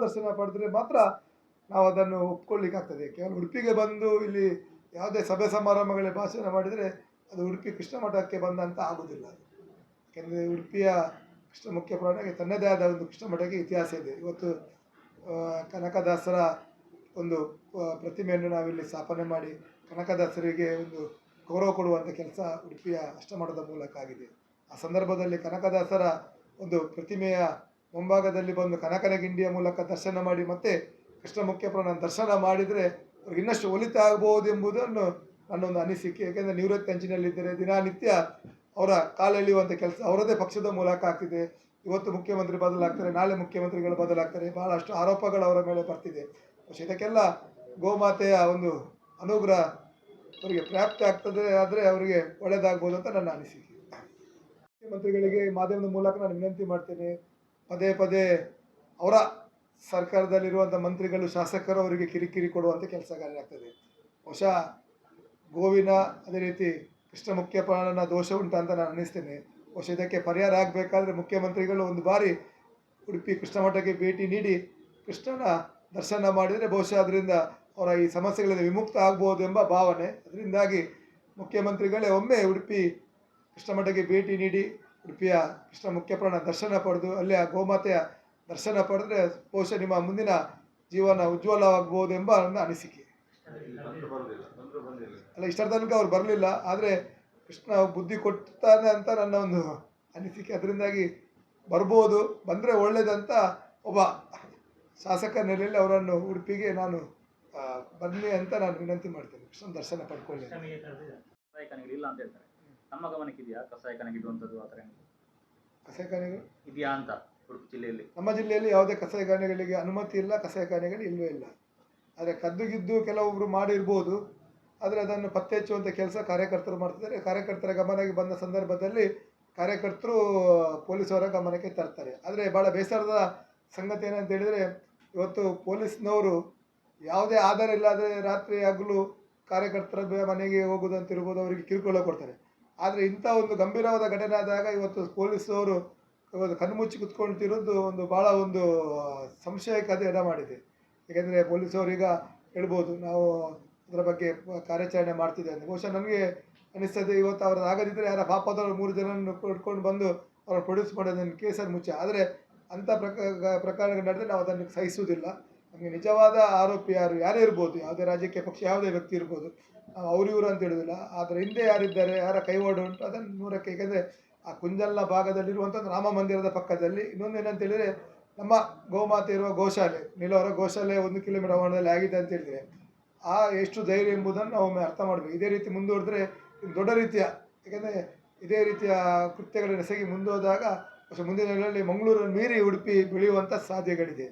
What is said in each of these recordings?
ದರ್ಶನ ಪಡೆದ್ರೆ ಮಾತ್ರ ನಾವು ಅದನ್ನು ಒಪ್ಕೊಳ್ಳಿಕ್ಕಾಗ್ತದೆ ಕೇವಲ ಉಡುಪಿಗೆ ಬಂದು ಇಲ್ಲಿ ಯಾವುದೇ ಸಭೆ ಸಮಾರಂಭಗಳಲ್ಲಿ ಭಾಷಣ ಮಾಡಿದರೆ ಅದು ಉಡುಪಿ ಕೃಷ್ಣ ಮಠಕ್ಕೆ ಬಂದಂತ ಆಗೋದಿಲ್ಲ ಯಾಕೆಂದರೆ ಉಡುಪಿಯ ಕೃಷ್ಣ ಮುಖ್ಯ ಪ್ರಾಣಕ್ಕೆ ತನ್ನದೇ ಆದ ಒಂದು ಕೃಷ್ಣ ಮಠಕ್ಕೆ ಇತಿಹಾಸ ಇದೆ. ಇವತ್ತು ಕನಕದಾಸರ ಒಂದು ಪ್ರತಿಮೆಯನ್ನು ನಾವಿಲ್ಲಿ ಸ್ಥಾಪನೆ ಮಾಡಿ ಕನಕದಾಸರಿಗೆ ಒಂದು ಗೌರವ ಕೊಡುವಂಥ ಕೆಲಸ ಉಡುಪಿಯ ಅಷ್ಟಮಠದ ಮೂಲಕ ಆಗಿದೆ. ಆ ಸಂದರ್ಭದಲ್ಲಿ ಕನಕದಾಸರ ಒಂದು ಪ್ರತಿಮೆಯ ಮುಂಭಾಗದಲ್ಲಿ ಬಂದು ಕನಕನ ಗಿಂಡಿಯ ಮೂಲಕ ದರ್ಶನ ಮಾಡಿ ಮತ್ತೆ ಕೃಷ್ಣ ಮುಖ್ಯ ಪ್ರಾಣ ದರ್ಶನ ಮಾಡಿದರೆ ಅವ್ರಿಗೆ ಇನ್ನಷ್ಟು ಒಲಿತ ಆಗ್ಬೋದು ಎಂಬುದನ್ನು ನನ್ನೊಂದು ಅನಿಸಿಕೆ ಏಕೆಂದರೆ ನಿವೃತ್ತಿ ಅಂಚಿನಲ್ಲಿದ್ದರೆ ದಿನನಿತ್ಯ ಅವರ ಕಾಲೆಳೆಯುವಂಥ ಕೆಲಸ ಅವರದೇ ಪಕ್ಷದ ಮೂಲಕ ಆಗ್ತಿದೆ ಇವತ್ತು ಮುಖ್ಯಮಂತ್ರಿ ಬದಲಾಗ್ತಾರೆ ನಾಳೆ ಮುಖ್ಯಮಂತ್ರಿಗಳು ಬದಲಾಗ್ತಾರೆ ಬಹಳಷ್ಟು ಆರೋಪಗಳು ಅವರ ಮೇಲೆ ಬರ್ತಿದೆ പക്ഷೇ ಇದಕ್ಕೆಲ್ಲ ಗೋಮಾತೆಯ ಒಂದು ಅನುಗ್ರಹ ಅವರಿಗೆ ಪ್ರಾಪ್ತಿ ಆಗ್ತದೆ ಆದರೆ ಅವರಿಗೆ ಒಳ್ಳೆಯದಾಗ್ಬೋದು ಅಂತ ನನ್ನ ಅನಿಸಿಕೆ ಮುಖ್ಯಮಂತ್ರಿಗಳಿಗೆ ಈ ಮಾಧ್ಯಮದ ಮೂಲಕ ನಾನು ವಿನಂತಿ ಮಾಡ್ತೇನೆ ಪದೇ ಪದೇ ಅವರ ಸರ್ಕಾರದಲ್ಲಿರುವಂಥ ಮಂತ್ರಿಗಳು, ಶಾಸಕರು ಅವರಿಗೆ ಕಿರಿಕಿರಿ ಕೊಡುವಂಥ ಕೆಲಸ ಕಾರ್ಯ ಆಗ್ತದೆ. ಬಹುಶಃ ಗೋವಿನ ಅದೇ ರೀತಿ ಕೃಷ್ಣ ಮುಖ್ಯ ದೋಷ ಉಂಟ ಅಂತ ನಾನು ಅನ್ನಿಸ್ತೇನೆ. ಬಹುಶಃ ಇದಕ್ಕೆ ಪರಿಹಾರ ಆಗಬೇಕಾದ್ರೆ ಮುಖ್ಯಮಂತ್ರಿಗಳು ಒಂದು ಬಾರಿ ಉಡುಪಿ ಕೃಷ್ಣ ಮಠಕ್ಕೆ ಭೇಟಿ ನೀಡಿ ಕೃಷ್ಣನ ದರ್ಶನ ಮಾಡಿದರೆ ಬಹುಶಃ ಅದರಿಂದ ಅವರ ಈ ಸಮಸ್ಯೆಗಳಿಂದ ವಿಮುಕ್ತ ಆಗ್ಬೋದು ಎಂಬ ಭಾವನೆ. ಅದರಿಂದಾಗಿ ಮುಖ್ಯಮಂತ್ರಿಗಳೇ ಒಮ್ಮೆ ಉಡುಪಿ ಕೃಷ್ಣ ಮಠಕ್ಕೆ ಭೇಟಿ ನೀಡಿ ಉಡುಪಿಯ ಕೃಷ್ಣ ಮುಖ್ಯಪ್ರಾಣ ದರ್ಶನ ಪಡೆದು ಅಲ್ಲಿ ಆ ಗೋಮಾತೆಯ ದರ್ಶನ ಪಡೆದ್ರೆ ಬಹುಶಃ ನಿಮ್ಮ ಮುಂದಿನ ಜೀವನ ಉಜ್ವಲವಾಗಬಹುದೆಂಬ ಎಂಬ ನನ್ನ ಅನಿಸಿಕೆ. ಅಲ್ಲ, ಇಷ್ಟರ ತನಕ ಅವ್ರು ಬರಲಿಲ್ಲ, ಆದರೆ ಕೃಷ್ಣ ಬುದ್ಧಿ ಕೊಡ್ತಾನೆ ಅಂತ ನನ್ನ ಒಂದು ಅನಿಸಿಕೆ. ಅದರಿಂದಾಗಿ ಬರ್ಬೋದು, ಬಂದರೆ ಒಳ್ಳೇದಂತ ಒಬ್ಬ ಶಾಸಕ ನೆಲೆಯಲ್ಲಿ ಅವರನ್ನು ಉಡುಪಿಗೆ ನಾನು ಬನ್ನಿ ಅಂತ ನಾನು ವಿನಂತಿ ಮಾಡ್ತೇನೆ. ಕೃಷ್ಣ ದರ್ಶನ ಪಡ್ಕೊಳ್ಳಿ ನಮ್ಮ ಗಮನಕ್ಕೆ ಇದೆಯಾ ಕಸಾಯ ಕಣಗಿಡುವಂಥದ್ದು ಆ ಥರ ಏನಾದ್ರು? ಕಸಾಯಿಖಾನೆಗಳು ಇದೆಯಾ ಅಂತ ಉಡುಪಿ ಜಿಲ್ಲೆಯಲ್ಲಿ? ನಮ್ಮ ಜಿಲ್ಲೆಯಲ್ಲಿ ಯಾವುದೇ ಕಸಾಯಿಖಾನೆಗಳಿಗೆ ಅನುಮತಿ ಇಲ್ಲ ಕಸಾಯಿಖಾನೆಗಳು ಇಲ್ಲವೇ ಇಲ್ಲ. ಆದರೆ ಕದ್ದು ಗಿದ್ದು ಕೆಲವೊಬ್ಬರು ಮಾಡಿರ್ಬೋದು ಆದರೆ ಅದನ್ನು ಪತ್ತೆ ಹಚ್ಚುವಂಥ ಕೆಲಸ ಕಾರ್ಯಕರ್ತರು ಮಾಡ್ತಿದ್ದಾರೆ. ಕಾರ್ಯಕರ್ತರ ಗಮನಕ್ಕೆ ಬಂದ ಸಂದರ್ಭದಲ್ಲಿ ಕಾರ್ಯಕರ್ತರು ಪೊಲೀಸವರ ಗಮನಕ್ಕೆ ತರ್ತಾರೆ. ಆದರೆ ಭಾಳ ಬೇಸರದ ಸಂಗತಿ ಏನಂತ ಹೇಳಿದರೆ ಇವತ್ತು ಪೊಲೀಸ್ನವರು ಯಾವುದೇ ಆಧಾರ ಇಲ್ಲದೆ ರಾತ್ರಿ ಹಗಲು ಕಾರ್ಯಕರ್ತರ ಮನೆಗೆ ಮನೆಗೆ ಹೋಗೋದಂತಿರ್ಬೋದು ಅವರಿಗೆ ಕಿರುಕುಳ ಕೊಡ್ತಾರೆ. ಆದರೆ ಇಂಥ ಒಂದು ಗಂಭೀರವಾದ ಘಟನೆ ಆದಾಗ ಇವತ್ತು ಪೊಲೀಸವರು ಇವತ್ತು ಕಣ್ಮುಚ್ಚಿ ಕುತ್ಕೊಳ್ತಿರೋದು ಒಂದು ಭಾಳ ಒಂದು ಸಂಶಯಕತೆ ಎಡ ಮಾಡಿದೆ. ಏಕೆಂದರೆ ಈಗ ಹೇಳ್ಬೋದು, ನಾವು ಅದರ ಬಗ್ಗೆ ಕಾರ್ಯಾಚರಣೆ ಮಾಡ್ತಿದ್ದೆ ಅಂತ. ಬಹುಶಃ ನಮಗೆ ಅನಿಸ್ತದೆ, ಇವತ್ತು ಅವ್ರದ್ದು ಆಗದಿದ್ದರೆ ಯಾರ ಪಾಪದವರು ಮೂರು ಜನರನ್ನು ಕೊಡ್ಕೊಂಡು ಬಂದು ಅವ್ರನ್ನ ಪ್ರೊಡ್ಯೂಸ್ ಮಾಡೋದನ್ನು ಕೇಸಲ್ಲಿ ಮುಚ್ಚ. ಆದರೆ ಅಂಥ ಪ್ರಕ, ಪ್ರಕರಣಗಳು ನಡೆದರೆ ನಾವು ಅದನ್ನು ಸಹಿಸುವುದಿಲ್ಲ. ನಮಗೆ ನಿಜವಾದ ಆರೋಪಿ ಯಾರು? ಯಾರೇ ಇರ್ಬೋದು, ಯಾವುದೇ ರಾಜಕೀಯ ಪಕ್ಷ, ಯಾವುದೇ ವ್ಯಕ್ತಿ ಇರ್ಬೋದು, ನಾವು ಇವರು ಅಂತ ಹೇಳುವುದಿಲ್ಲ ಆದರೆ ಹಿಂದೆ ಯಾರಿದ್ದಾರೆ, ಯಾರ ಕೈವಾಡ ಉಂಟು, ಅದನ್ನು ನೂರಕ್ಕೆ ಏಕೆಂದರೆ ಆ ಕುಂಜಲ್ನ ಭಾಗದಲ್ಲಿರುವಂಥ ರಾಮ ಮಂದಿರದ ಪಕ್ಕದಲ್ಲಿ. ಇನ್ನೊಂದು ಏನಂತ ಹೇಳಿದರೆ, ನಮ್ಮ ಗೋಮಾತೆ ಇರುವ ಗೋಶಾಲೆ ನಿಲೋರ ಗೋಶಾಲೆ ಒಂದು ಕಿಲೋಮೀಟರ್ ಪ್ರಮಾಣದಲ್ಲಿ ಆಗಿದೆ ಅಂತ ಹೇಳಿದರೆ, ಆ ಎಷ್ಟು ಧೈರ್ಯ ಎಂಬುದನ್ನು ನಾವು ಅರ್ಥ ಮಾಡಬೇಕು. ಇದೇ ರೀತಿ ಮುಂದುವರೆದ್ರೆ ದೊಡ್ಡ ರೀತಿಯ ಏಕೆಂದರೆ ಇದೇ ರೀತಿಯ ಕೃತ್ಯಗಳ ಸಗಿ ಮುಂದೋದಾಗ ಮುಂದಿನ ದಿನಗಳಲ್ಲಿ ಮಂಗಳೂರನ್ನು ಮೀರಿ ಉಡುಪಿ ಬೆಳೆಯುವಂಥ ಸಾಧ್ಯಗಳಿದೆ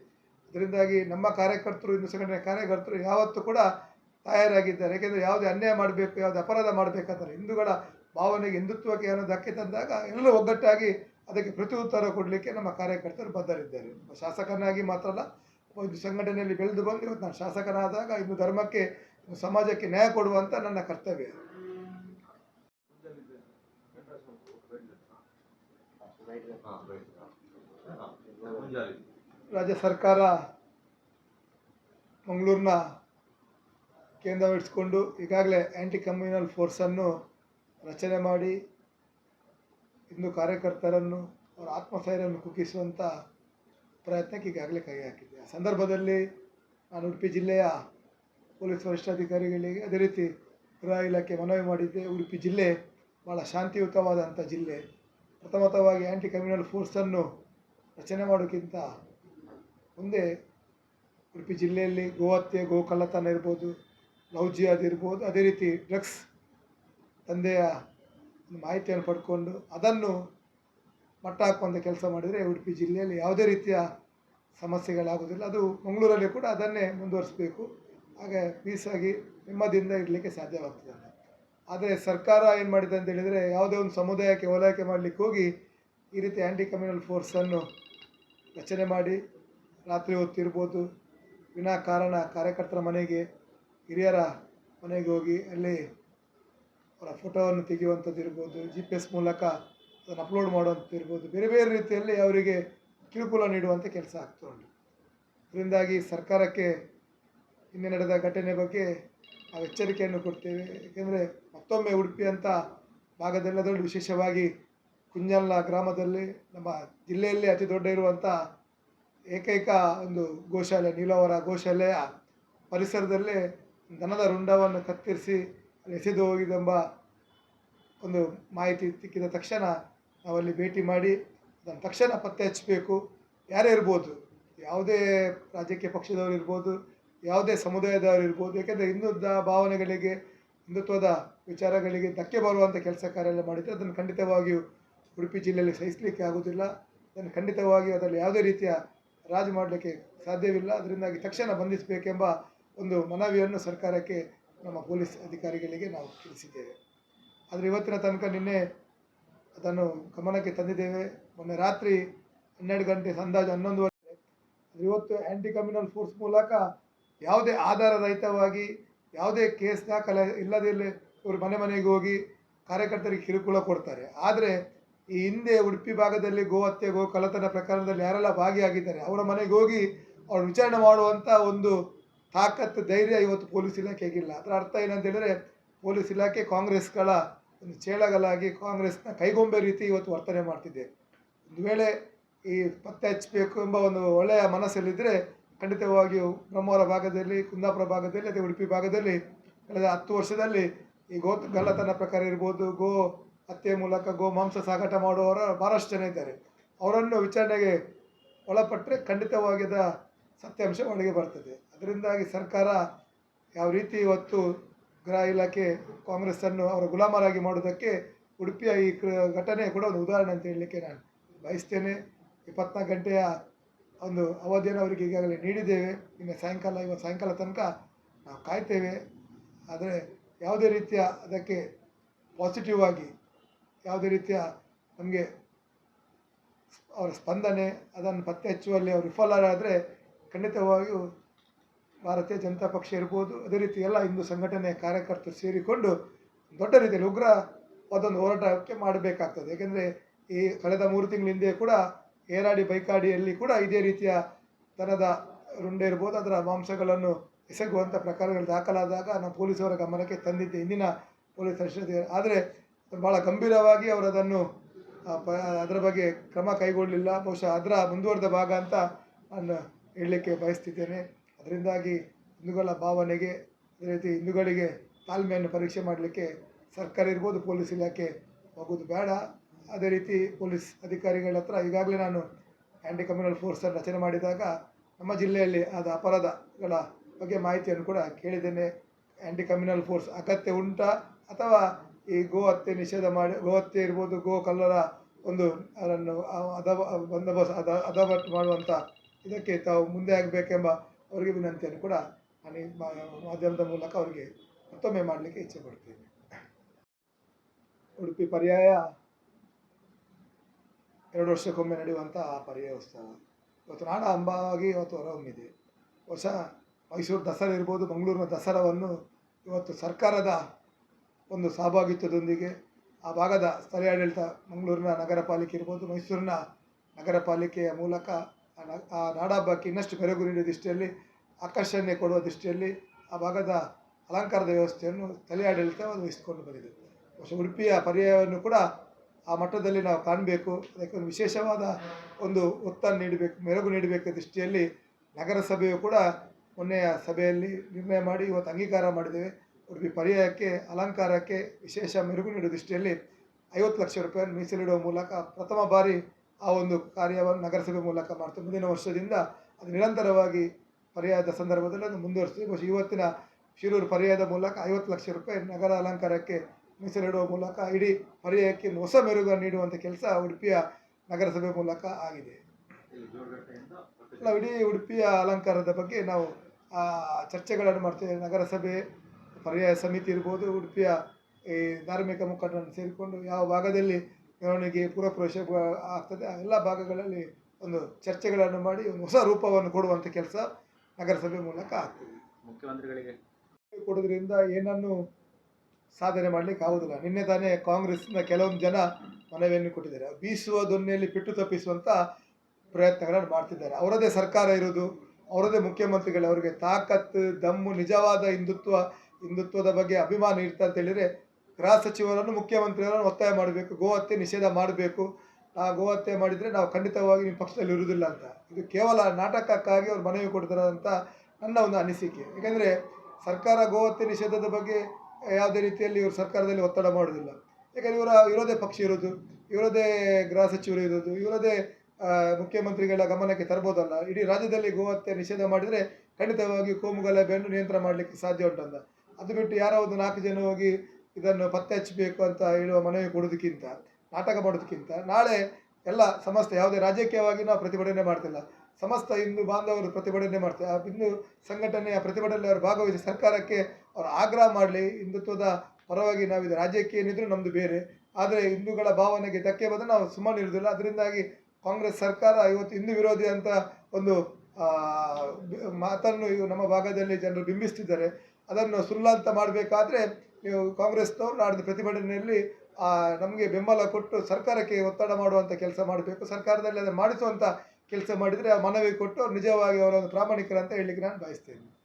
ಅದರಿಂದಾಗಿ ನಮ್ಮ ಕಾರ್ಯಕರ್ತರು ಹಿಂದೂ ಸಂಘಟನೆ ಕಾರ್ಯಕರ್ತರು ಯಾವತ್ತೂ ಕೂಡ ತಯಾರಾಗಿದ್ದಾರೆ. ಏಕೆಂದರೆ ಯಾವುದೇ ಅನ್ಯಾಯ ಮಾಡಬೇಕು, ಯಾವುದೇ ಅಪರಾಧ ಮಾಡಬೇಕಾದ್ರೆ ಹಿಂದೂಗಳ ಭಾವನೆಗೆ ಹಿಂದುತ್ವಕ್ಕೆ ಏನೋ ಧಕ್ಕೆ ತಂದಾಗ ಎಲ್ಲರೂ ಒಗ್ಗಟ್ಟಾಗಿ ಅದಕ್ಕೆ ಪ್ರತಿ ಉತ್ತರ ಕೊಡಲಿಕ್ಕೆ ನಮ್ಮ ಕಾರ್ಯಕರ್ತರು ಬದ್ಧರಿದ್ದಾರೆ. ಶಾಸಕನಾಗಿ ಮಾತ್ರ ಅಲ್ಲ ಒಂದು ಸಂಘಟನೆಯಲ್ಲಿ ಬೆಳೆದು ಬಂದು ಇವತ್ತು ನಾನು ಶಾಸಕನಾದಾಗ ಇನ್ನು ಧರ್ಮಕ್ಕೆ ಸಮಾಜಕ್ಕೆ ನ್ಯಾಯ ಕೊಡುವಂಥ ನನ್ನ ಕರ್ತವ್ಯ. ರಾಜ್ಯ ಸರ್ಕಾರ ಮಂಗಳೂರಿನ ಕೇಂದ್ರವಿಡಿಸ್ಕೊಂಡು ಈಗಾಗಲೇ ಆ್ಯಂಟಿ ಕಮ್ಯುನಲ್ ಫೋರ್ಸನ್ನು ರಚನೆ ಮಾಡಿ ಹಿಂದೂ ಕಾರ್ಯಕರ್ತರನ್ನು ಅವರ ಆತ್ಮಸ್ಥೈರ್ಯವನ್ನು ಕುಗ್ಗಿಸುವಂಥ ಪ್ರಯತ್ನಕ್ಕೆ ಈಗಾಗಲೇ ಕೈ ಹಾಕಿದೆ. ಆ ಸಂದರ್ಭದಲ್ಲಿ ನಾನು ಉಡುಪಿ ಜಿಲ್ಲೆಯ ಪೊಲೀಸ್ ವರಿಷ್ಠಾಧಿಕಾರಿಗಳಿಗೆ ಅದೇ ರೀತಿ ಗೃಹ ಇಲಾಖೆ ಮನವಿ ಮಾಡಿದ್ದೆ. ಉಡುಪಿ ಜಿಲ್ಲೆ ಭಾಳ ಶಾಂತಿಯುತವಾದಂಥ ಜಿಲ್ಲೆ. ಪ್ರಥಮತವಾಗಿ ಆ್ಯಂಟಿ ಕಮ್ಯುನಲ್ ಫೋರ್ಸನ್ನು ರಚನೆ ಮಾಡೋಕ್ಕಿಂತ ಮುಂದೆ ಉಡುಪಿ ಜಿಲ್ಲೆಯಲ್ಲಿ ಗೋಹತ್ಯೆ, ಗೋಕಳ್ಳತನ ಇರ್ಬೋದು ಲೌಜಿ ಅದಿರ್ಬೋದು ಅದೇ ರೀತಿ ಡ್ರಗ್ಸ್ ದಂಧೆಯ ಮಾಹಿತಿಯನ್ನು ಪಡ್ಕೊಂಡು ಅದನ್ನು ಮಟ್ಟ ಹಾಕುವಂಥ ಕೆಲಸ ಮಾಡಿದರೆ ಉಡುಪಿ ಜಿಲ್ಲೆಯಲ್ಲಿ ಯಾವುದೇ ರೀತಿಯ ಸಮಸ್ಯೆಗಳಾಗೋದಿಲ್ಲ ಅದು ಮಂಗಳೂರಲ್ಲಿ ಕೂಡ ಅದನ್ನೇ ಮುಂದುವರಿಸಬೇಕು. ಹಾಗೆ ಪೀಸಾಗಿ ನೆಮ್ಮದಿಯಿಂದ ಇರಲಿಕ್ಕೆ ಸಾಧ್ಯವಾಗ್ತದೆ ಆದರೆ ಸರ್ಕಾರ ಏನು ಮಾಡಿದೆ ಅಂತ ಹೇಳಿದರೆ ಯಾವುದೇ ಒಂದು ಸಮುದಾಯಕ್ಕೆ ಓಲೈಕೆ ಮಾಡಲಿಕ್ಕೆ ಹೋಗಿ ಈ ರೀತಿ ಆ್ಯಂಟಿ ಕಮ್ಯುನಲ್ ಫೋರ್ಸನ್ನು ರಚನೆ ಮಾಡಿ ರಾತ್ರಿ ಹೊತ್ತಿರ್ಬೋದು ವಿನಾಕಾರಣ ಕಾರ್ಯಕರ್ತರ ಮನೆಗೆ, ಹಿರಿಯರ ಮನೆಗೆ ಹೋಗಿ ಅಲ್ಲಿ ಅವರ ಫೋಟೋವನ್ನು ತೆಗೆಯುವಂಥದ್ದು ಇರ್ಬೋದು ಜಿ ಪಿ ಎಸ್ ಮೂಲಕ ಅದನ್ನು ಅಪ್ಲೋಡ್ ಮಾಡುವಂಥದ್ದು ಇರ್ಬೋದು. ಬೇರೆ ಬೇರೆ ರೀತಿಯಲ್ಲಿ ಅವರಿಗೆ ಕಿರುಕುಳ ನೀಡುವಂಥ ಕೆಲಸ ಆಗ್ತಾ ಉಂಟು. ಇದರಿಂದಾಗಿ ಸರ್ಕಾರಕ್ಕೆ ಹಿಂದೆ ನಡೆದ ಘಟನೆ ಬಗ್ಗೆ ನಾವು ಎಚ್ಚರಿಕೆಯನ್ನು ಕೊಡ್ತೇವೆ. ಏಕೆಂದರೆ ಮತ್ತೊಮ್ಮೆ ಉಡುಪಿ ಅಂತ ಭಾಗದಲ್ಲಿ ಅದರಲ್ಲೂ ವಿಶೇಷವಾಗಿ ಕುಂಜಾಲ ಗ್ರಾಮದಲ್ಲಿ ನಮ್ಮ ಜಿಲ್ಲೆಯಲ್ಲಿ ಅತಿ ದೊಡ್ಡ ಇರುವಂಥ ಏಕೈಕ ಒಂದು ಗೋಶಾಲೆ, ನೀಲವರ ಗೋಶಾಲೆಯ ಪರಿಸರದಲ್ಲೇ ದನದ ರುಂಡವನ್ನು ಕತ್ತರಿಸಿ ಎಸೆದು ಹೋಗಿದೆಂಬ ಒಂದು ಮಾಹಿತಿ ಸಿಕ್ಕಿದ ತಕ್ಷಣ ನಾವಲ್ಲಿ ಭೇಟಿ ಮಾಡಿ, ಅದನ್ನು ತಕ್ಷಣ ಪತ್ತೆ ಹಚ್ಚಬೇಕು ಯಾರೇ ಇರ್ಬೋದು, ಯಾವುದೇ ರಾಜಕೀಯ ಪಕ್ಷದವರು ಇರ್ಬೋದು, ಯಾವುದೇ ಸಮುದಾಯದವರು ಇರ್ಬೋದು, ಏಕೆಂದರೆ ಹಿಂದುತ್ವ ಭಾವನೆಗಳಿಗೆ, ಹಿಂದುತ್ವದ ವಿಚಾರಗಳಿಗೆ ಧಕ್ಕೆ ಬರುವಂಥ ಕೆಲಸ ಕಾರ್ಯ ಮಾಡಿದರೆ ಅದನ್ನು ಖಂಡಿತವಾಗಿಯೂ ಉಡುಪಿ ಜಿಲ್ಲೆಯಲ್ಲಿ ಸಹಿಸಲಿಕ್ಕೆ ಆಗುವುದಿಲ್ಲ. ಅದನ್ನು ಖಂಡಿತವಾಗಿಯೂ ಅದರಲ್ಲಿ ಯಾವುದೇ ರೀತಿಯ ರಾಜು ಮಾಡಲಿಕ್ಕೆ ಸಾಧ್ಯವಿಲ್ಲ. ಅದರಿಂದಾಗಿ ತಕ್ಷಣ ಬಂಧಿಸಬೇಕೆಂಬ ಒಂದು ಮನವಿಯನ್ನು ಸರ್ಕಾರಕ್ಕೆ ನಮ್ಮ ಪೊಲೀಸ್ ಅಧಿಕಾರಿಗಳಿಗೆ ನಾವು ತಿಳಿಸಿದ್ದೇವೆ. ಆದರೆ ಇವತ್ತಿನ ತನಕ ನಿನ್ನೆ ಅದನ್ನು ಗಮನಕ್ಕೆ ತಂದಿದ್ದೇವೆ. ಮೊನ್ನೆ ರಾತ್ರಿ ಹನ್ನೆರಡು ಗಂಟೆ ಅಂದಾಜು ಹನ್ನೊಂದುವರೆ ಇವತ್ತು ಆ್ಯಂಟಿ ಕಮ್ಯುನಲ್ ಫೋರ್ಸ್ ಮೂಲಕ ಯಾವುದೇ ಆಧಾರ ರಹಿತವಾಗಿ ಯಾವುದೇ ಕೇಸ್ ದಾಖಲೆ ಇಲ್ಲದೇ ಇವರು ಮನೆ ಮನೆಗೆ ಹೋಗಿ ಕಾರ್ಯಕರ್ತರಿಗೆ ಕಿರುಕುಳ ಕೊಡ್ತಾರೆ. ಆದರೆ ಈ ಹಿಂದೆ ಉಡುಪಿ ಭಾಗದಲ್ಲಿ ಗೋ ಹತ್ಯೆ ಗೋ ಕಳ್ಳತನ ಪ್ರಕರಣದಲ್ಲಿ ಯಾರೆಲ್ಲ ಭಾಗಿಯಾಗಿದ್ದಾರೆ, ಅವರ ಮನೆಗೆ ಹೋಗಿ ಅವ್ರು ವಿಚಾರಣೆ ಮಾಡುವಂಥ ಒಂದು ತಾಕತ್ತು, ಧೈರ್ಯ ಇವತ್ತು ಪೊಲೀಸ್ ಇಲಾಖೆಗಿಲ್ಲ. ಅದರ ಅರ್ಥ ಏನಂತ ಹೇಳಿದ್ರೆ, ಪೊಲೀಸ್ ಇಲಾಖೆ ಕಾಂಗ್ರೆಸ್ಗಳ ಒಂದು ಚೇಳಗಲಾಗಿ ಕಾಂಗ್ರೆಸ್ನ ಕೈಗೊಂಬೆ ರೀತಿ ಇವತ್ತು ವರ್ತನೆ ಮಾಡ್ತಿದೆ. ಒಂದು ವೇಳೆ ಈ ಪತ್ತೆ ಹಚ್ಚಬೇಕು ಎಂಬ ಒಂದು ಒಳ್ಳೆಯ ಮನಸ್ಸಲ್ಲಿದ್ದರೆ ಖಂಡಿತವಾಗಿಯೂ ಬ್ರಹ್ಮವರ ಭಾಗದಲ್ಲಿ, ಕುಂದಾಪುರ ಭಾಗದಲ್ಲಿ ಅಥವಾ ಉಡುಪಿ ಭಾಗದಲ್ಲಿ ಕಳೆದ ಹತ್ತು ವರ್ಷದಲ್ಲಿ ಈ ಗೋ ಗಲ್ಲತನ ಪ್ರಕಾರ ಇರ್ಬೋದು, ಗೋ ಹತ್ಯೆ ಮೂಲಕ ಗೋ ಮಾಂಸ ಸಾಗಾಟ ಮಾಡುವವರು ಭಾಳಷ್ಟು ಜನ ಇದ್ದಾರೆ. ಅವರನ್ನು ವಿಚಾರಣೆಗೆ ಒಳಪಟ್ಟರೆ ಖಂಡಿತವಾಗಿದ ಸತ್ಯಾಂಶ ಒಳಗೆ ಬರ್ತದೆ. ಅದರಿಂದಾಗಿ ಸರ್ಕಾರ ಯಾವ ರೀತಿ ಇವತ್ತು ಗೃಹ ಇಲಾಖೆ ಕಾಂಗ್ರೆಸ್ಸನ್ನು ಅವರ ಗುಲಾಮರಾಗಿ ಮಾಡೋದಕ್ಕೆ ಉಡುಪಿಯ ಈ ಘಟನೆ ಕೂಡ ಒಂದು ಉದಾಹರಣೆ ಅಂತ ಹೇಳಲಿಕ್ಕೆ ನಾನು ಬಯಸ್ತೇನೆ. ಇಪ್ಪತ್ನಾಲ್ಕು ಗಂಟೆಯ ಒಂದು ಅವಧಿಯನ್ನು ಅವರಿಗೆ ಈಗಾಗಲೇ ನೀಡಿದ್ದೇವೆ. ಇನ್ನು ಸಾಯಂಕಾಲ, ಇವತ್ತು ಸಾಯಂಕಾಲ ತನಕ ನಾವು ಕಾಯ್ತೇವೆ. ಆದರೆ ಯಾವುದೇ ರೀತಿಯ ಅದಕ್ಕೆ ಪಾಸಿಟಿವ್ ಆಗಿ ಯಾವುದೇ ರೀತಿಯ ನಮಗೆ ಅವರ ಸ್ಪಂದನೆ, ಅದನ್ನು ಪತ್ತೆ ಹಚ್ಚುವಲ್ಲಿ ಅವರು ವಿಫಲರಾದರೆ ಖಂಡಿತವಾಗಿಯೂ ಭಾರತೀಯ ಜನತಾ ಪಕ್ಷ ಇರ್ಬೋದು. ಅದೇ ರೀತಿ ಎಲ್ಲ ಹಿಂದೂ ಸಂಘಟನೆಯ ಕಾರ್ಯಕರ್ತರು ಸೇರಿಕೊಂಡು ದೊಡ್ಡ ರೀತಿಯಲ್ಲಿ ಉಗ್ರವಾದೊಂದು ಹೋರಾಟಕ್ಕೆ ಮಾಡಬೇಕಾಗ್ತದೆ. ಏಕೆಂದರೆ ಈ ಕಳೆದ ಮೂರು ತಿಂಗಳ ಹಿಂದೆ ಕೂಡ ಏರಾಡಿ ಬೈಕಾಡಿಯಲ್ಲಿ ಕೂಡ ಇದೇ ರೀತಿಯ ದನದ ರುಂಡೆ ಇರ್ಬೋದು. ಅದರ ಮಾಂಸಗಳನ್ನು ಎಸಗುವಂಥ ಪ್ರಕಾರಗಳು ದಾಖಲಾದಾಗ ನಾವು ಪೊಲೀಸರ ಗಮನಕ್ಕೆ ತಂದಿದ್ದೆ. ಹಿಂದಿನ ಪೊಲೀಸ್ ಆದರೆ ಭಾಳ ಗಂಭೀರವಾಗಿ ಅವರು ಅದನ್ನು ಅದರ ಬಗ್ಗೆ ಕ್ರಮ ಕೈಗೊಳ್ಳಲಿಲ್ಲ. ಬಹುಶಃ ಅದರ ಮುಂದುವರೆದ ಭಾಗ ಅಂತ ನಾನು ಹೇಳಲಿಕ್ಕೆ ಬಯಸ್ತಿದ್ದೇನೆ. ಅದರಿಂದಾಗಿ ಹಿಂದೂಗಳ ಭಾವನೆಗೆ, ಅದೇ ರೀತಿ ಹಿಂದೂಗಳಿಗೆ ತಾಳ್ಮೆಯನ್ನು ಪರೀಕ್ಷೆ ಮಾಡಲಿಕ್ಕೆ ಸರ್ಕಾರ ಇರ್ಬೋದು, ಪೊಲೀಸ್ ಇಲಾಖೆ ಹೋಗೋದು ಬೇಡ. ಅದೇ ರೀತಿ ಪೊಲೀಸ್ ಅಧಿಕಾರಿಗಳ ಹತ್ರ ಈಗಾಗಲೇ ನಾನು ಆ್ಯಂಟಿ ಕಮ್ಯುನಲ್ ಫೋರ್ಸನ್ನು ರಚನೆ ಮಾಡಿದಾಗ ನಮ್ಮ ಜಿಲ್ಲೆಯಲ್ಲಿ ಆದ ಅಪರಾಧಗಳ ಬಗ್ಗೆ ಮಾಹಿತಿಯನ್ನು ಕೂಡ ಕೇಳಿದ್ದೇನೆ. ಆ್ಯಂಟಿ ಕಮ್ಯುನಲ್ ಫೋರ್ಸ್ ಅಗತ್ಯ ಉಂಟಾ ಅಥವಾ ಈ ಗೋ ಹತ್ಯೆ ನಿಷೇಧ ಮಾಡಿ ಗೋ ಹತ್ಯೆ ಇರ್ಬೋದು ಗೋ ಕಲ್ಲರ ಒಂದು ಅದನ್ನು ಅದ ಬಂದೋಬಸ್ತ್ ಅದ ಅದಾವಟ್ ಮಾಡುವಂಥ ಇದಕ್ಕೆ ತಾವು ಮುಂದೆ ಆಗಬೇಕೆಂಬ ಅವರಿಗೆ ವಿನಂತಿಯನ್ನು ಕೂಡ ನಾನು ಮಾಧ್ಯಮದ ಮೂಲಕ ಅವರಿಗೆ ಮತ್ತೊಮ್ಮೆ ಮಾಡಲಿಕ್ಕೆ ಇಚ್ಛೆ ಪಡ್ತೀನಿ. ಉಡುಪಿ ಪರ್ಯಾಯ, ಎರಡು ವರ್ಷಕ್ಕೊಮ್ಮೆ ನಡೆಯುವಂಥ ಆ ಪರ್ಯಾಯ ಉತ್ಸವ. ಇವತ್ತು ನಾಡ ಅಂಬವಾಗಿ ಇವತ್ತು ಹೊರಹೊಮ್ಮಿದೆ. ಹೊಸ ಮೈಸೂರು ದಸರಾ ಇರ್ಬೋದು, ಮಂಗಳೂರಿನ ದಸರಾವನ್ನು ಇವತ್ತು ಸರ್ಕಾರದ ಒಂದು ಸಹಭಾಗಿತ್ವದೊಂದಿಗೆ ಆ ಭಾಗದ ಸ್ಥಳೀಯ ಆಡಳಿತ ಮಂಗಳೂರಿನ ನಗರ ಪಾಲಿಕೆ ಇರ್ಬೋದು, ಮೈಸೂರಿನ ನಗರ ಪಾಲಿಕೆಯ ಮೂಲಕ ಆ ನಾಡಹಬ್ಬಕ್ಕೆ ಇನ್ನಷ್ಟು ಮೆರುಗು ನೀಡುವ ದೃಷ್ಟಿಯಲ್ಲಿ, ಆಕರ್ಷಣೆ ಕೊಡುವ ದೃಷ್ಟಿಯಲ್ಲಿ ಆ ಭಾಗದ ಅಲಂಕಾರದ ವ್ಯವಸ್ಥೆಯನ್ನು ಸ್ಥಳೀಯ ಆಡಳಿತ ವಹಿಸಿಕೊಂಡು ಬಂದಿದೆ. ವರ್ಷ ಉಡುಪಿಯ ಪರ್ಯಾಯವನ್ನು ಕೂಡ ಆ ಮಟ್ಟದಲ್ಲಿ ನಾವು ಕಾಣಬೇಕು. ಅದಕ್ಕೆ ಒಂದು ವಿಶೇಷವಾದ ಒಂದು ಒತ್ತನ್ನು ನೀಡಬೇಕು, ಮೆರಗು ನೀಡಬೇಕು ದೃಷ್ಟಿಯಲ್ಲಿ ನಗರಸಭೆಯು ಕೂಡ ಮೊನ್ನೆಯ ಸಭೆಯಲ್ಲಿ ನಿರ್ಣಯ ಮಾಡಿ ಇವತ್ತು ಅಂಗೀಕಾರ ಮಾಡಿದ್ದೇವೆ. ಉಡುಪಿ ಪರ್ಯಾಯಕ್ಕೆ, ಅಲಂಕಾರಕ್ಕೆ ವಿಶೇಷ ಮೆರುಗು ನೀಡುವ ದೃಷ್ಟಿಯಲ್ಲಿ ಐವತ್ತು ಲಕ್ಷ ರೂಪಾಯಿಯನ್ನು ಮೀಸಲಿಡುವ ಮೂಲಕ ಪ್ರಥಮ ಬಾರಿ ಆ ಒಂದು ಕಾರ್ಯವನ್ನು ನಗರಸಭೆ ಮೂಲಕ ಮಾಡ್ತಾರೆ ಮುಂದಿನ ವರ್ಷದಿಂದ ಅದು ನಿರಂತರವಾಗಿ ಪರ್ಯಾಯದ ಸಂದರ್ಭದಲ್ಲಿ ಅದು ಮುಂದುವರಿಸ್ತೀವಿ. ಇವತ್ತಿನ ಶಿರೂರು ಪರ್ಯಾಯದ ಮೂಲಕ ಐವತ್ತು ಲಕ್ಷ ರೂಪಾಯಿ ನಗರ ಅಲಂಕಾರಕ್ಕೆ ಮೀಸಲಿಡುವ ಮೂಲಕ ಇಡೀ ಪರ್ಯಾಯಕ್ಕೆ ಹೊಸ ಮೆರುಗನ್ನು ನೀಡುವಂಥ ಕೆಲಸ ಉಡುಪಿಯ ನಗರಸಭೆ ಮೂಲಕ ಆಗಿದೆ. ನಾವು ಇಡೀ ಉಡುಪಿಯ ಅಲಂಕಾರದ ಬಗ್ಗೆ ನಾವು ಚರ್ಚೆಗಳನ್ನು ಮಾಡ್ತೇವೆ ನಗರಸಭೆ ಪರ್ಯಾಯ ಸಮಿತಿ ಇರ್ಬೋದು ಉಡುಪಿಯ ಈ ಧಾರ್ಮಿಕ ಮುಖಂಡರನ್ನು ಸೇರಿಕೊಂಡು ಯಾವ ಭಾಗದಲ್ಲಿ ಮೆರವಣಿಗೆ ಪೂರ್ವಪ್ರವೇಶ ಆಗ್ತದೆ ಆ ಎಲ್ಲ ಭಾಗಗಳಲ್ಲಿ ಒಂದು ಚರ್ಚೆಗಳನ್ನು ಮಾಡಿ ಒಂದು ಹೊಸ ರೂಪವನ್ನು ಕೊಡುವಂಥ ಕೆಲಸ ನಗರಸಭೆ ಮೂಲಕ ಆಗ್ತದೆ. ಮುಖ್ಯಮಂತ್ರಿಗಳಿಗೆ? ಕೊಡೋದ್ರಿಂದ ಏನನ್ನು ಸಾಧನೆ ಮಾಡಲಿಕ್ಕೆ ಆಗೋದಿಲ್ಲ. ನಿನ್ನೆ ತಾನೇ ಕಾಂಗ್ರೆಸ್ನ ಕೆಲವೊಂದು ಜನ ಮನವಿಯನ್ನು ಕೊಟ್ಟಿದ್ದಾರೆ. ಬೀಸುವ ದೊನ್ನೆಯಲ್ಲಿ ಪಿಟ್ಟು ತಪ್ಪಿಸುವಂಥ ಪ್ರಯತ್ನಗಳನ್ನು ಮಾಡ್ತಿದ್ದಾರೆ. ಅವರದೇ ಸರ್ಕಾರ ಇರೋದು ಅವರದೇ ಮುಖ್ಯಮಂತ್ರಿಗಳು ಅವರಿಗೆ ತಾಕತ್ತು ದಮ್ಮು ನಿಜವಾದ ಹಿಂದುತ್ವ ಹಿಂದುತ್ವದ ಬಗ್ಗೆ ಅಭಿಮಾನ ಇರ್ತ ಅಂತ ಹೇಳಿದರೆ ಗೃಹ ಸಚಿವರನ್ನು, ಮುಖ್ಯಮಂತ್ರಿಯವರನ್ನು ಒತ್ತಾಯ ಮಾಡಬೇಕು. ಗೋ ಹತ್ಯೆ ನಿಷೇಧ ಮಾಡಬೇಕು. ಆ ಗೋ ಹತ್ಯೆ ಮಾಡಿದರೆ ನಾವು ಖಂಡಿತವಾಗಿ ನಿಮ್ಮ ಪಕ್ಷದಲ್ಲಿ ಇರುವುದಿಲ್ಲ ಅಂತ. ಇದು ಕೇವಲ ನಾಟಕಕ್ಕಾಗಿ ಅವ್ರು ಮನವಿ ಕೊಡ್ತಾರೆ ಅಂತ ನನ್ನ ಒಂದು ಅನಿಸಿಕೆ. ಏಕೆಂದರೆ ಸರ್ಕಾರ ಗೋ ಹತ್ಯೆ ನಿಷೇಧದ ಬಗ್ಗೆ ಯಾವುದೇ ರೀತಿಯಲ್ಲಿ ಇವರು ಸರ್ಕಾರದಲ್ಲಿ ಒತ್ತಡ ಮಾಡೋದಿಲ್ಲ ಯಾಕಂದರೆ ಇವರ ಇವರದೇ ಪಕ್ಷ ಇರೋದು. ಇವರದೇ ಗೃಹ ಸಚಿವರು ಇರೋದು. ಇವರದೇ ಮುಖ್ಯಮಂತ್ರಿಗಳ ಗಮನಕ್ಕೆ ತರ್ಬೋದಲ್ಲ. ಇಡೀ ರಾಜ್ಯದಲ್ಲಿ ಗೋ ಹತ್ಯೆ ನಿಷೇಧ ಮಾಡಿದರೆ ಖಂಡಿತವಾಗಿ ಕೋಮು ಗಲಭೆಯನ್ನು ನಿಯಂತ್ರಣ ಮಾಡಲಿಕ್ಕೆ ಸಾಧ್ಯ ಉಂಟಂತ. ಅದು ಬಿಟ್ಟು ಯಾರೋ ಒಂದು ನಾಲ್ಕು ಜನ ಹೋಗಿ ಇದನ್ನು ಪತ್ತೆ ಹಚ್ಚಬೇಕು ಅಂತ ಹೇಳುವ ಮನವಿ ಕೊಡೋದಕ್ಕಿಂತ ನಾಟಕ ಮಾಡೋದಕ್ಕಿಂತ ನಾಳೆ ಎಲ್ಲ ಸಮಸ್ತ ಯಾವುದೇ ರಾಜಕೀಯವಾಗಿ ನಾವು ಪ್ರತಿಭಟನೆ ಮಾಡ್ತಿಲ್ಲ. ಸಮಸ್ತ ಹಿಂದೂ ಬಾಂಧವರು ಪ್ರತಿಭಟನೆ ಮಾಡ್ತಾರೆ ಆ ಹಿಂದೂ ಸಂಘಟನೆಯ ಪ್ರತಿಭಟನೆಯಲ್ಲಿ ಅವರು ಭಾಗವಹಿಸಿ ಸರ್ಕಾರಕ್ಕೆ ಅವರು ಆಗ್ರಹ ಮಾಡಲಿ. ಹಿಂದುತ್ವದ ಪರವಾಗಿ ನಾವು ಇದು ರಾಜಕೀಯ ಏನಿದ್ರು ನಮ್ಮದು ಬೇರೆ. ಆದರೆ ಹಿಂದೂಗಳ ಭಾವನೆಗೆ ಧಕ್ಕೆ ಬಂದರೆ ನಾವು ಸುಮ್ಮನೆ ಇರೋದಿಲ್ಲ ಅದರಿಂದಾಗಿ ಕಾಂಗ್ರೆಸ್ ಸರ್ಕಾರ ಇವತ್ತು ಹಿಂದೂ ವಿರೋಧಿ ಅಂತ ಒಂದು ಮಾತನ್ನು ಇವು ನಮ್ಮ ಭಾಗದಲ್ಲಿ ಜನರು ಬಿಂಬಿಸ್ತಿದ್ದಾರೆ. ಅದನ್ನು ಸುಳ್ಳಂತ ಮಾಡಬೇಕಾದ್ರೆ ನೀವು ಕಾಂಗ್ರೆಸ್ನವರು ನಾಡಿದ ಪ್ರತಿಭಟನೆಯಲ್ಲಿ ನಮಗೆ ಬೆಂಬಲ ಕೊಟ್ಟು ಸರ್ಕಾರಕ್ಕೆ ಒತ್ತಡ ಮಾಡುವಂಥ ಕೆಲಸ ಮಾಡಬೇಕು. ಸರ್ಕಾರದಲ್ಲಿ ಅದನ್ನು ಮಾಡಿಸುವಂಥ ಕೆಲಸ ಮಾಡಿದರೆ ಆ ಮನವಿ ಕೊಟ್ಟು ನಿಜವಾಗಿ ಅವರೊಂದು ಪ್ರಾಮಾಣಿಕರಂತ ಹೇಳಲಿಕ್ಕೆ ನಾನು ಬಯಸ್ತೇನೆ.